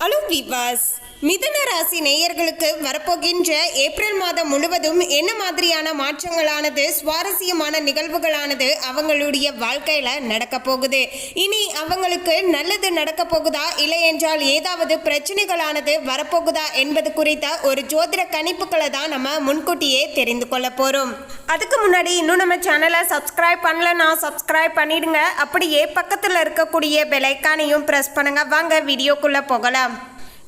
Hello விவாஸ் மிதுன ராசி நேயர்களுக்கு வரப்போகின்ற ஏப்ரல் மாதம் முழுவதும் என்ன மாதிரியான மாற்றங்களானது சுவாரஸ்யமான நிகழ்வுகளானது அவங்களுடைய வாழ்க்கையில நடக்க போகுது? இனி அவங்களுக்கு நல்லது நடக்க போகுதா? இல்லை என்றால் ஏதாவது பிரச்சனைகளானது வரப்போகுதா என்பது குறித்த ஒரு ஜோதிட கணிப்புகளை தான் நம்ம முன்கூட்டியே தெரிந்து கொள்ள போறோம். அதுக்கு முன்னாடி இன்னும் நம்ம சேனலை சப்ஸ்கிரைப் பண்ணலன்னா சப்ஸ்கிரைப் பண்ணிடுங்க. அப்படியே பக்கத்தில் இருக்கக்கூடிய பெலைக்கானையும் ப்ரெஸ் பண்ணுங்க. வாங்க வீடியோக்குள்ளே போகலாம்.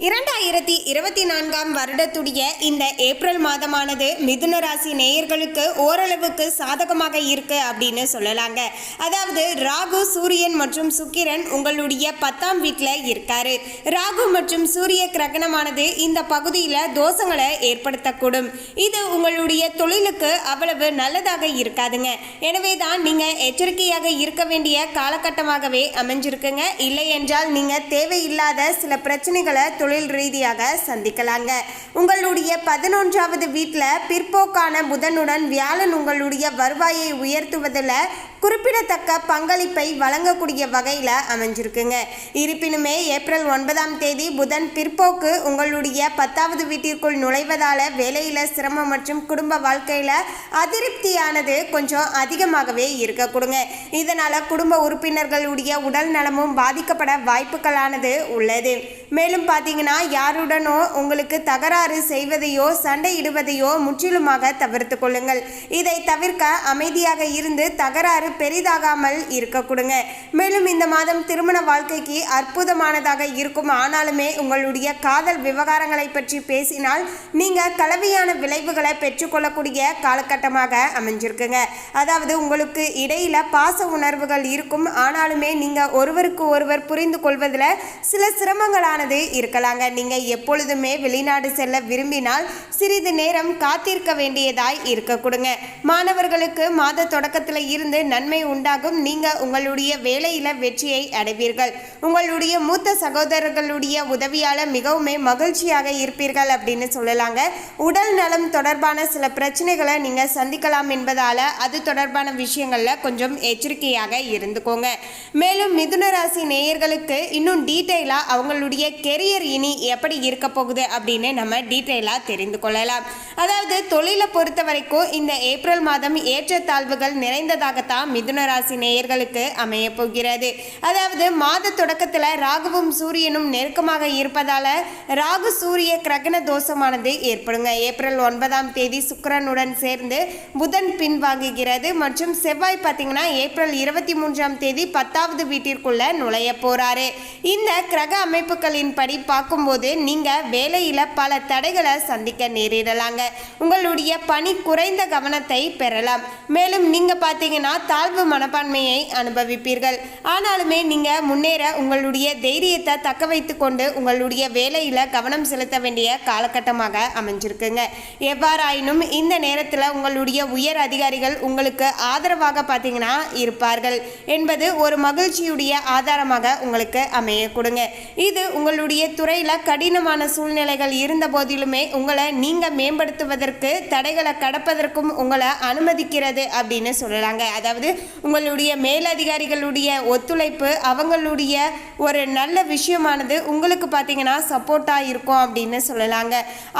இரண்டாயிரத்தி இருபத்தி நான்காம் வருடத்துடைய இந்த ஏப்ரல் மாதமானது மிதுன ராசி நேயர்களுக்கு ஓரளவுக்கு சாதகமாக இருக்கு அப்படின்னு சொல்லலாங்க. அதாவது ராகு சூரியன் மற்றும் சுக்கிரன் உங்களுடைய பத்தாம் வீட்டில் இருக்காரு. ராகு மற்றும் சூரிய கிரகணமானது இந்த பகுதியில் தோஷங்களை ஏற்படுத்தக்கூடும். இது உங்களுடைய தொழிலுக்கு அவ்வளவு நல்லதாக இருக்காதுங்க. எனவே தான் நீங்கள் எச்சரிக்கையாக இருக்க வேண்டிய காலகட்டமாகவே அமைஞ்சிருக்குங்க. இல்லை என்றால் நீங்கள் தேவையில்லாத சில பிரச்சனைகளை தொழில் ரீதியாக சந்திக்கலாங்க. உங்களுடைய பதினொன்றாவது வீட்டில் பிற்போக்கான புதனுடன் வியாழன் உங்களுடைய வருவாயை உயர்த்துவதில் குறிப்பிடத்தக்க பங்களிப்பை வழங்கக்கூடிய வகையில் அமைஞ்சிருக்குங்க. இருப்பினுமே ஏப்ரல் ஒன்பதாம் தேதி புதன் பிற்போக்கு உங்களுடைய பத்தாவது வீட்டிற்குள் நுழைவதால் வேலையில் சிரமம் மற்றும் குடும்ப வாழ்க்கையில் அதிருப்தியானது கொஞ்சம் அதிகமாகவே இருக்க கொடுங்க. இதனால் குடும்ப உறுப்பினர்களுடைய உடல் நலமும் பாதிக்கப்பட வாய்ப்புகளானது உள்ளது. மேலும் பார்த்தீங்கன்னா யாருடனோ உங்களுக்கு தகராறு செய்வதையோ சண்டையிடுவதையோ முற்றிலுமாக தவிர்த்து கொள்ளுங்கள். இதை தவிர்க்க அமைதியாக இருந்து தகராறு பெரிதாகாமல் இருக்க கொடுங்க. மேலும் இந்த மாதம் திருமண வாழ்க்கைக்கு அற்புதமானதாக இருக்கும். ஆனாலுமே உங்களுடைய காதல் விவகாரங்களை பற்றி பேசினால் நீங்கள் கலவையான விளைவுகளை பெற்றுக்கொள்ளக்கூடிய காலகட்டமாக அமைஞ்சிருக்குங்க. அதாவது உங்களுக்கு இடையில பாச உணர்வுகள் இருக்கும். ஆனாலுமே நீங்கள் ஒருவருக்கு ஒருவர் புரிந்து கொள்வதில் சில சிரமங்களானது இருக்கலாங்க. நீங்கள் எப்பொழுதுமே வெளிநாடு செல்ல விரும்பினால் சிறிது நேரம் காத்திருக்க வேண்டியதாய் இருக்க கொடுங்க. மாணவர்களுக்கு மாத தொடக்கத்தில் இருந்து நன்மை உண்டாகும். நீங்கள் உங்களுடைய வேலையில் வெற்றியை அடைவீர்கள். உங்களுடைய மூத்த சகோதரர்களுடைய உதவியால் மிகவுமே மகிழ்ச்சியாக இருப்பீர்கள் அப்படின்னு சொல்லலாங்க. உடல் நலம் தொடர்பான சில பிரச்சனைகளை நீங்கள் சந்திக்கலாம் என்பதால் அது தொடர்பான விஷயங்களில் கொஞ்சம் எச்சரிக்கையாக இருந்துக்கோங்க. மேலும் மிதுன ராசி நேயர்களுக்கு இன்னும் டீட்டெயிலாக அவங்களுடைய கெரியர் இனி எப்படி இருக்க போகுது அப்படின்னு நம்ம டீட்டெயிலாக தெரிந்து கொள்ளலாம். அதாவது தொழிலை பொறுத்த வரைக்கும் இந்த ஏப்ரல் மாதம் ஏற்றத்தாழ்வுகள் நிறைந்ததாகத்தான் மிதுன ராசி நேயர்களுக்கு அமைய போகிறது. அதாவது மாத தொடக்கத்தில் ராகுவும் சூரியனும் நெருக்கமாக இருப்பதால் ராகு சூரிய கிரகண தோஷமானது ஏற்படுங்க. ஏப்ரல் ஒன்பதாம் தேதி சுக்கிரனுடன் சேர்ந்து புதன் பின்வாங்குகிறது. மற்றும் செவ்வாய் பார்த்தீங்கன்னா ஏப்ரல் இருபத்தி மூன்றாம் தேதி பத்தாவது வீட்டிற்குள்ள நுழைய போறாரு. இந்த கிரக அமைப்புகளின் படி பார்க்கும்போது நீங்க வேலையில பல தடைகளை சந்திக்க நேரிடலாங்க. உங்களுடைய பணி குறைந்த கவனத்தை பெறலாம். மேலும் நீங்க பார்த்தீங்கன்னா தாழ்வு மனப்பான்மையை அனுபவிப்பீர்கள். ஆனாலுமே நீங்கள் முன்னேற உங்களுடைய தைரியத்தை தக்க வைத்து கொண்டு உங்களுடைய வேலையில் கவனம் செலுத்த வேண்டிய காலகட்டமாக அமைஞ்சிருக்குங்க. எவ்வாறாயினும் இந்த நேரத்தில் உங்களுடைய உயர் அதிகாரிகள் உங்களுக்கு ஆதரவாக பார்த்தீங்கன்னா இருப்பார்கள். என்பது ஒரு மகிழ்ச்சியுடைய ஆதாரமாக உங்களுக்கு அமைய கொடுங்க இது உங்களுடைய துறையில் கடினமான சூழ்நிலைகள் இருந்த போதிலுமே உங்களை நீங்கள் மேம்படுத்துவதற்கு தடைகளை கடப்பதற்கும் உங்களை அனுமதிக்கிறது அப்படின்னு சொல்லலாங்க. அதாவது உங்களுடைய மேலதிகாரிகளுடைய ஒத்துழைப்பு அவங்களுடைய ஒரு நல்ல விஷயமானது உங்களுக்கு பார்த்தீங்கன்னா சப்போர்ட்டாக இருக்கும் அப்படின்னு சொல்லலாங்க.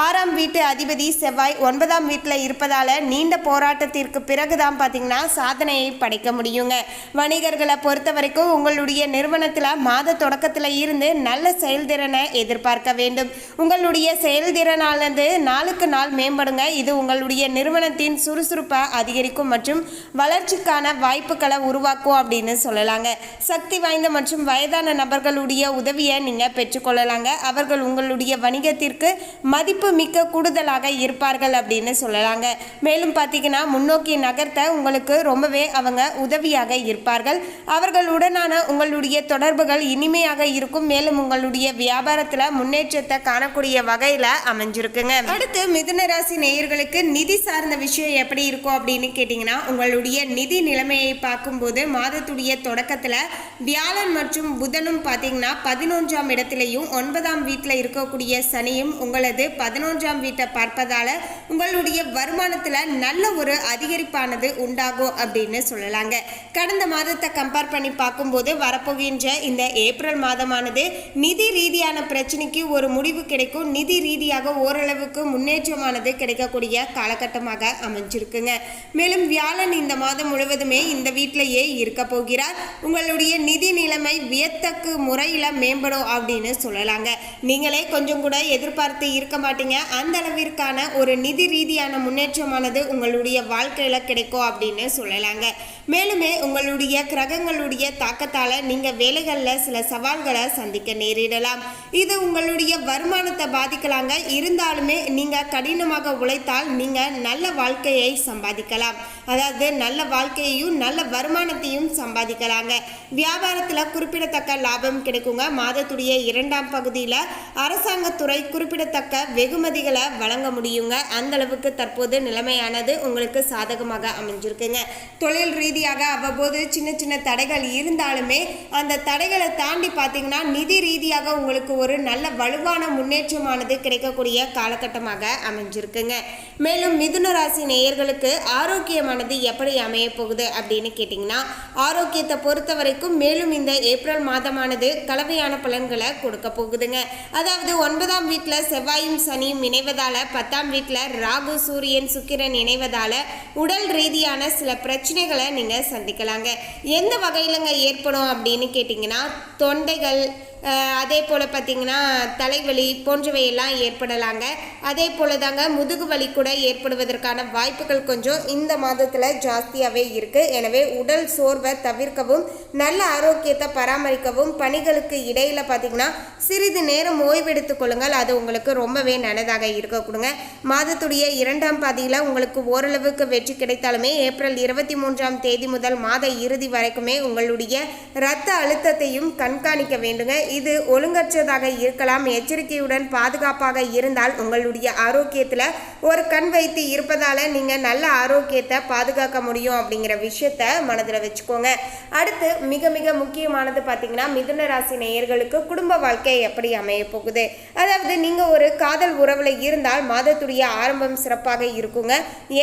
ஆறாம் வீட்டு அதிபதி செவ்வாய் ஒன்பதாம் வீட்டில் இருப்பதால் நீண்ட போராட்டத்திற்கு பிறகுதான் பார்த்தீங்கன்னா சாதனையை படைக்க முடியுங்க. வணிகர்களை பொறுத்த வரைக்கும் உங்களுடைய நிறுவனத்தில் மாத தொடக்கத்தில் இருந்து நல்ல செயல்திறனை எதிர்பார்க்க வேண்டும். உங்களுடைய செயல்திறனானது நாளுக்கு நாள் மேம்படுங்க. இது உங்களுடைய நிறுவனத்தின் சுறுசுறுப்பை அதிகரிக்கும் மற்றும் வளர்ச்சிக்கான வாய்ப்புகளை உருவாக்கும் அப்படின்னு சொல்லலாங்க. சக்தி வாய்ந்த மற்றும் வயதான நபர்களுடைய உதவியை நீங்கள் பெற்றுக்கொள்ளலாங்க அவர்கள் உங்களுடைய வணிகத்திற்கு மதிப்பு மிக்க கூடுதலாக இருப்பார்கள் அப்படின்னு சொல்லலாங்க. மேலும் பார்த்தீங்கன்னா முன்னோக்கி நகர்த்த உங்களுக்கு ரொம்பவே அவங்க உதவியாக இருப்பார்கள். அவர்களுடனான உங்களுடைய தொடர்புகள் இனிமையாக இருக்கும். மேலும் உங்களுடைய வியாபாரத்தில் முன்னேற்றத்தை காணக்கூடிய வகையில் அமைஞ்சிருக்குங்க. அடுத்து மிதுன ராசி நேயர்களுக்கு நிதி சார்ந்த விஷயம் எப்படி இருக்கும் அப்படின்னு கேட்டிங்கன்னா உங்களுடைய நிதி நிலைமை நிலைமையை பார்க்கும்போது மாதத்துடைய தொடக்கத்தில் வியாழன் மற்றும் புதனும் பார்த்தீங்கன்னா பதினொன்றாம் இடத்துலையும் ஒன்பதாம் வீட்டில் இருக்கக்கூடிய சனியும் உங்களது பதினொன்றாம் வீட்டை பார்ப்பதால் உங்களுடைய வருமானத்தில் நல்ல ஒரு அதிகரிப்பானது உண்டாகும் அப்படின்னு சொல்லலாங்க. கடந்த மாதத்தை கம்பேர் பண்ணி பார்க்கும்போது வரப்போகின்ற இந்த ஏப்ரல் மாதமானது நிதி ரீதியான பிரச்சனைக்கு ஒரு முடிவு கிடைக்கும். நிதி ரீதியாக ஓரளவுக்கு முன்னேற்றமானது கிடைக்கக்கூடிய காலகட்டமாக அமைஞ்சிருக்குங்க. மேலும் வியாழன் இந்த மாதம் முழுவதுமே இந்த வீட்டிலேயே இருக்க போகிறார். உங்களுடைய நிதி நிலைமை வியத்தக்கு முறையில் மேம்படும் அப்படின்னு சொல்லலாங்க. நீங்களே கொஞ்சம் கூட எதிர்பார்த்து இருக்க மாட்டீங்க. அந்த அளவிற்கான ஒரு நிதி ரீதியான முன்னேற்றமானது உங்களுடைய வாழ்க்கையில் கிடைக்கும் அப்படின்னு சொல்லலாங்க. மேலுமே உங்களுடைய கிரகங்களுடைய தாக்கத்தால் நீங்கள் வேலைகளில் சில சவால்களை சந்திக்க நேரிடலாம். இது உங்களுடைய வருமானத்தை பாதிக்கலாங்க. இருந்தாலுமே நீங்கள் கடினமாக உழைத்தால் நீங்கள் நல்ல வாழ்க்கையை சம்பாதிக்கலாம். அதாவது நல்ல வாழ்க்கையையும் நல்ல வருமானத்தையும் சம்பாதிக்கலாங்க. வியாபாரத்தில் குறிப்பிடத்தக்க லாபம் கிடைக்குங்க. மாதத்துடைய இரண்டாம் பகுதியில் அரசாங்கத்துறை குறிப்பிடத்தக்க வெகுமதிகளை வழங்க முடியுங்க. அந்த அளவுக்கு தற்போது நிலைமையானது உங்களுக்கு சாதகமாக அமைஞ்சிருக்குங்க. தொழில் ரீதியாக அவ்வப்போது சின்ன சின்ன தடைகள் இருந்தாலுமே அந்த தடைகளை தாண்டி பார்த்தீங்கன்னா நிதி ரீதியாக உங்களுக்கு ஒரு நல்ல வலுவான முன்னேற்றமானது கிடைக்கக்கூடிய காலகட்டமாக அமைஞ்சிருக்குங்க. மேலும் மிதுன ராசி நேயர்களுக்கு ஆரோக்கியமானது எப்படி அமைய போகுது அப்படின்னு கேட்டிங்கன்னா ஆரோக்கியத்தை பொறுத்த வரைக்கும் மேலும் இந்த ஏப்ரல் மாதமானது கலவையான பலன்களை கொடுக்க போகுதுங்க. அதாவது ஒன்பதாம் வீட்டில் செவ்வாயும் சனியும் இணைவதால பத்தாம் வீட்டில் ராகு சூரியன் சுக்கிரன் இணைவதால உடல் ரீதியான சில பிரச்சனைகளை நீங்கள் சந்திக்கலாங்க. எந்த வகையிலங்க ஏற்படும் அப்படின்னு கேட்டிங்கன்னா தொண்டைகள் அதே போல் பார்த்தீங்கன்னா தலைவலி போன்றவையெல்லாம் ஏற்படலாங்க. அதே போல் தாங்க முதுகு வலி கூட ஏற்படுவதற்கான வாய்ப்புகள் கொஞ்சம் இந்த மாதத்தில் ஜாஸ்தியாகவே இருக்குது எனவே உடல் சோர்வை தவிர்க்கவும் நல்ல ஆரோக்கியத்தை பராமரிக்கவும் பணிகளுக்கு இடையில் பார்த்தீங்கன்னா சிறிது நேரம் ஓய்வெடுத்துக் கொள்ளுங்கள். அது உங்களுக்கு ரொம்பவே நல்லதாக இருக்கக்கூடுங்க மாதத்துடைய இரண்டாம் பாதியில் உங்களுக்கு ஓரளவுக்கு வெற்றி கிடைத்தாலுமே ஏப்ரல் இருபத்தி மூன்றாம் தேதி முதல் மாத இறுதி வரைக்குமே உங்களுடைய இரத்த அழுத்தத்தையும் கண்காணிக்க வேண்டுங்க. இது ஒழுங்கற்றதாக இருக்கலாம். எச்சரிக்கையுடன் பாதுகாப்பாக இருந்தால் உங்களுடைய ஆரோக்கியத்தில் ஒரு கண் வைத்து இருப்பதால் நீங்கள் நல்ல ஆரோக்கியத்தை பாதுகாக்க முடியும் அப்படிங்கிற விஷயத்த மனதில் வச்சுக்கோங்க. அடுத்து மிக மிக முக்கியமானது பார்த்தீங்கன்னா மிதுன ராசி நேயர்களுக்கு குடும்ப வாழ்க்கை எப்படி அமைய போகுது? அதாவது நீங்கள் ஒரு காதல் உறவில் இருந்தால் மாதத்துடைய ஆரம்பம் சிறப்பாக இருக்குங்க.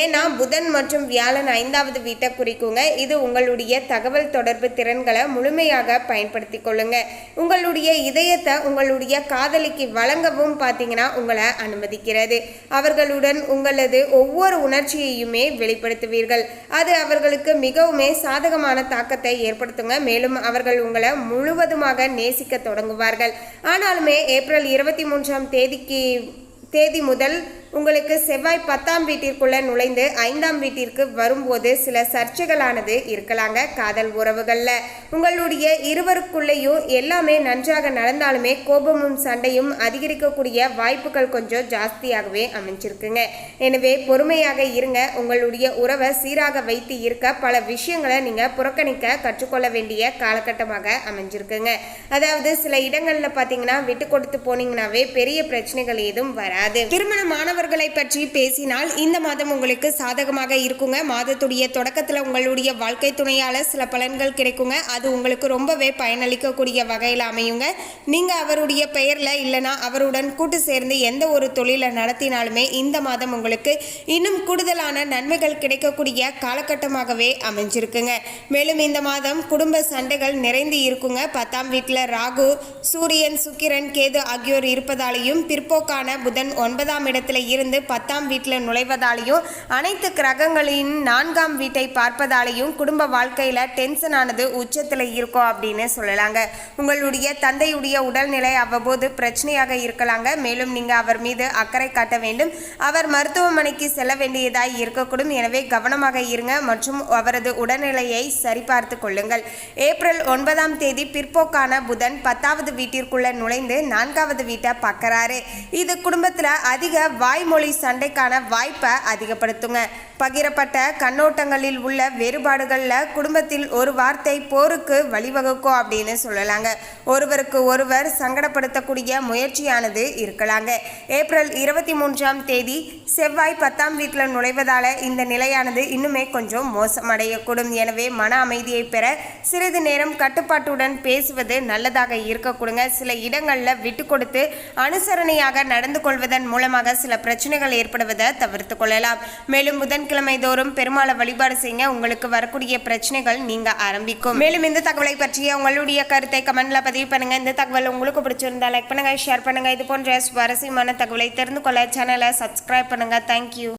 ஏன்னா புதன் மற்றும் வியாழன் ஐந்தாவது வீட்டை குறிக்குங்க. இது உங்களுடைய தகவல் தொடர்பு திறன்களை முழுமையாக பயன்படுத்தி கொள்ளுங்க. உங்களுடைய இதயத்தை உங்களுடைய காதலிக்கு வழங்கவும் பார்த்தீங்கன்னா உங்களை அனுமதிக்கிறது. அவர்களுடன் உங்களது ஒவ்வொரு உணர்ச்சியையுமே வெளிப்படுத்துவீர்கள். அது அவர்களுக்கு மிகவுமே சாதகமான தாக்கத்தை ஏற்படுத்துங்க. மேலும் அவர்கள் உங்களை முழுவதுமாக நேசிக்க தொடங்குவார்கள். ஆனாலுமே ஏப்ரல் இருபத்தி மூன்றாம் தேதிக்கு தேதி முதல் உங்களுக்கு செவ்வாய் பத்தாம் வீட்டிற்குள்ள நுழைந்து ஐந்தாம் வீட்டிற்கு வரும்போது சில சர்ச்சைகளானது இருக்கலாங்க. காதல் உறவுகளில். உங்களுடைய இருவருக்குள்ளேயும் எல்லாமே நன்றாக நடந்தாலுமே கோபமும் சண்டையும் அதிகரிக்கக்கூடிய வாய்ப்புகள் கொஞ்சம் ஜாஸ்தியாகவே அமைஞ்சிருக்குங்க. எனவே பொறுமையாக இருங்க. உங்களுடைய உறவை சீராக வைத்து இருக்க பல விஷயங்களை நீங்கள் புறக்கணிக்க கற்றுக்கொள்ள வேண்டிய காலகட்டமாக அமைஞ்சிருக்குங்க. அதாவது சில இடங்களில் பார்த்தீங்கன்னா விட்டு கொடுத்து போனீங்கன்னாவே பெரிய பிரச்சனைகள் எதுவும் வராது. திருமண நண்பர்களை பற்றி பேசினால் இந்த மாதம் உங்களுக்கு சாதகமாக இருக்குங்க. மாதத்துடைய தொடக்கத்தில் உங்களுடைய வாழ்க்கை துணையால் சில பலன்கள் கிடைக்குங்க. அது உங்களுக்கு ரொம்பவே பயனளிக்கக்கூடிய வகையில் அமையுங்க. நீங்கள் அவருடைய பெயரில் இல்லைனா அவருடன் கூட்டு சேர்ந்து எந்த ஒரு தொழிலை நடத்தினாலுமே இந்த மாதம் உங்களுக்கு இன்னும் கூடுதலான நன்மைகள் கிடைக்கக்கூடிய காலகட்டமாகவே அமைஞ்சிருக்குங்க. மேலும் இந்த மாதம் குடும்ப சண்டைகள் நிறைந்து இருக்குங்க. பத்தாம் வீட்டில் ராகு சூரியன் சுக்கிரன் கேது ஆகியோர் இருப்பதாலேயும் பிற்போக்கான புதன் ஒன்பதாம் இடத்துல இருந்து பத்தாம் வீட்டில் நுழைவதாலையும் அனைத்து கிரகங்களின் நான்காம் வீட்டை பார்ப்பதாலையும் குடும்ப வாழ்க்கையில் டென்ஷன் ஆனது உச்சத்தில் இருக்கும் அப்படின்னு சொல்லலாங்க. உங்களுடைய தந்தையுடைய உடல்நிலை அவ்வப்போது பிரச்சனையாக இருக்கலாங்க. மேலும் நீங்கள் அவர் மீது அக்கறை காட்ட வேண்டும். அவர் மருத்துவமனைக்கு செல்ல வேண்டியதாய் இருக்கக்கூடும். எனவே கவனமாக இருங்க மற்றும் அவரது உடல்நிலையை சரிபார்த்து கொள்ளுங்கள். ஏப்ரல் ஒன்பதாம் தேதி பிற்போக்கான புதன் பத்தாவது வீட்டிற்குள்ள நுழைந்து நான்காவது வீட்டை பார்க்கறாரு. இது குடும்பத்தில் அதிக வாய் வாய்மொழி சண்டைக்கான வாய்ப்பை அதிகப்படுத்துங்க. பகிரப்பட்ட கண்ணோட்டங்களில் உள்ள வேறுபாடுகளில் குடும்பத்தில் ஒரு வார்த்தை போருக்கு வழிவகுக்கும் அப்படின்னு சொல்லலாங்க. ஒருவருக்கு ஒருவர் சங்கடப்படுத்தக்கூடிய முயற்சியானது இருக்கலாங்க. ஏப்ரல் இருபத்தி மூன்றாம் தேதி செவ்வாய் பத்தாம் வீட்டில் நுழைவதால இந்த நிலையானது இன்னுமே கொஞ்சம் மோசமடையக்கூடும். எனவே மன அமைதியை பெற சிறிது நேரம் கட்டுப்பாட்டுடன் பேசுவது நல்லதாக இருக்கக்கூடுங்க. சில இடங்களில் விட்டு கொடுத்து அனுசரணையாக நடந்து கொள்வதன் மூலமாக சில பிரச்சனைகள் ஏற்படுவதை தவிர்த்து கொள்ளலாம். மேலும் புதன்கிழமை தோறும் பெருமாளை வழிபாடு செய்ய உங்களுக்கு வரக்கூடிய பிரச்சனைகள் நீங்க ஆரம்பிக்கும். மேலும் இந்த தகவலை பற்றிய உங்களுடைய கருத்தை கமெண்ட்ல பதிவு பண்ணுங்க. இந்த தகவல் உங்களுக்கு பிடிச்சிருந்தா லைக் பண்ணுங்க ஷேர் பண்ணுங்க. இது போன்ற சுவாரஸ்யமான தகவலை தெரிந்து கொள்ள சேனலை சப்ஸ்கிரைப் பண்ணுங்க. தேங்க்யூ